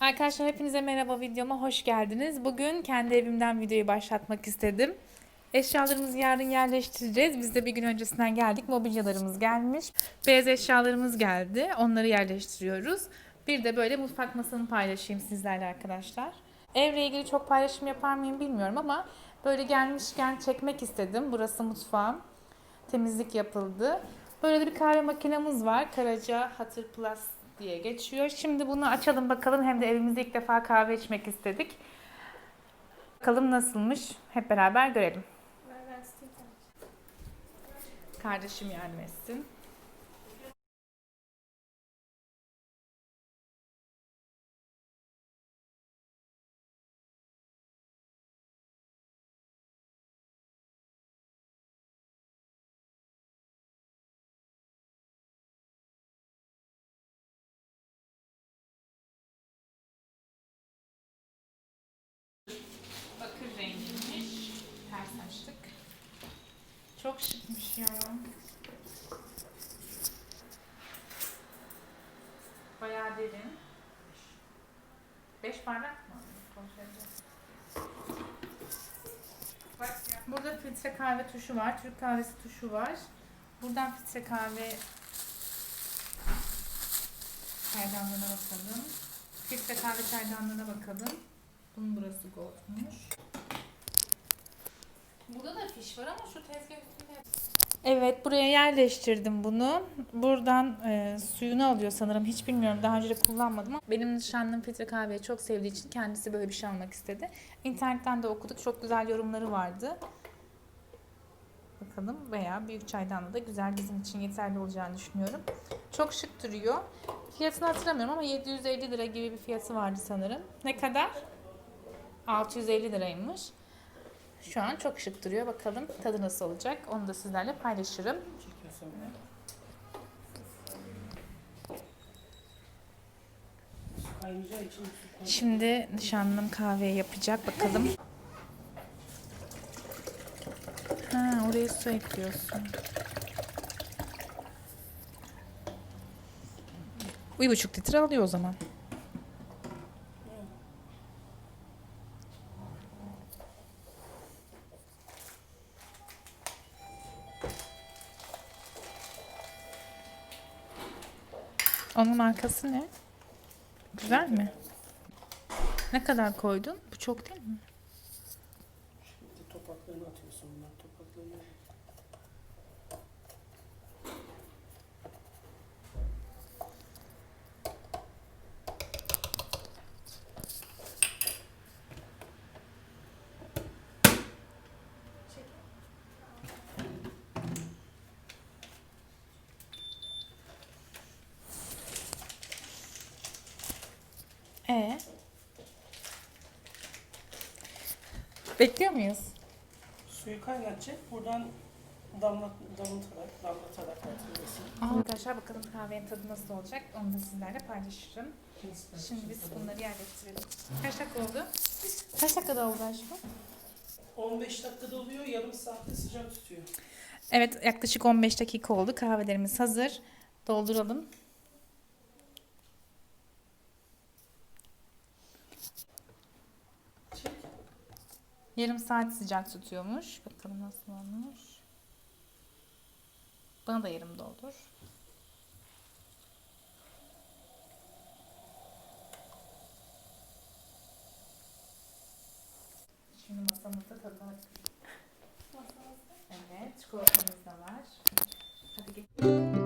Arkadaşlar hepinize merhaba videoma hoş geldiniz. Bugün kendi evimden videoyu başlatmak istedim. Eşyalarımızı yarın yerleştireceğiz. Biz de bir gün öncesinden geldik. Mobilyalarımız gelmiş. Beyaz eşyalarımız geldi. Onları yerleştiriyoruz. Bir de böyle mutfak masamı paylaşayım sizlerle arkadaşlar. Evle ilgili çok paylaşım yapar mıyım bilmiyorum ama böyle gelmişken çekmek istedim. Burası mutfağım. Temizlik yapıldı. Böyle de bir kahve makinemiz var. Karaca Hatır Plus diye geçiyor. Şimdi bunu açalım bakalım. Hem de evimizde ilk defa kahve içmek istedik. Bakalım nasılmış. Hep beraber görelim. Kardeşim yardım etsin. Ters açtık. Çok şıkmış ya. Bayağı derin. Beş bardak mı? Burada filtre kahve tuşu var. Türk kahvesi tuşu var. Buradan filtre kahve çaydanlığına bakalım. Filtre kahve çaydanlığına bakalım. Bunun burası goldmuş. Burada da fiş var ama şu tezgah üstünde. Evet buraya yerleştirdim bunu. Buradan e, suyunu alıyor sanırım. Hiç bilmiyorum. Daha önce de kullanmadım ama benim nişanlım filtre kahveyi çok sevdiği için kendisi böyle bir şey almak istedi. İnternetten de okuduk. Çok güzel yorumları vardı. Bakalım veya büyük çaydanlığı da güzel bizim için yeterli olacağını düşünüyorum. Çok şık duruyor. Fiyatını hatırlamıyorum ama 750 lira gibi bir fiyatı vardı sanırım. Ne kadar? 650 liraymış. Şu an çok şık duruyor. Bakalım tadı nasıl olacak. Onu da sizlerle paylaşırım. Şimdi nişanlım kahve yapacak. Bakalım. Ha, oraya su ekliyorsun. Bir buçuk litre alıyor o zaman. Onun markası ne? Güzel mi? Ne kadar koydun? Bu çok değil mi? Ee? Bekliyor muyuz? Suyu kaynatacak. Buradan damlat, damlatarak, damlatarak atıyorsun. Arkadaşlar bakalım kahvenin tadı nasıl olacak onu da sizlerle paylaşırım. Şimdi biz bunları yerleştirelim. Kaç dakika oldu? Kaç dakikada oldu aşkım? 15 dakikada oluyor, yarım saatte sıcak tutuyor. Evet yaklaşık 15 dakika oldu. Kahvelerimiz hazır. Dolduralım. Yarım saat sıcak tutuyormuş. Bakalım nasıl olmuş. Bana da yarım doldur. Şimdi masamızda tadına Evet, çikolatamız da var. Hadi gel.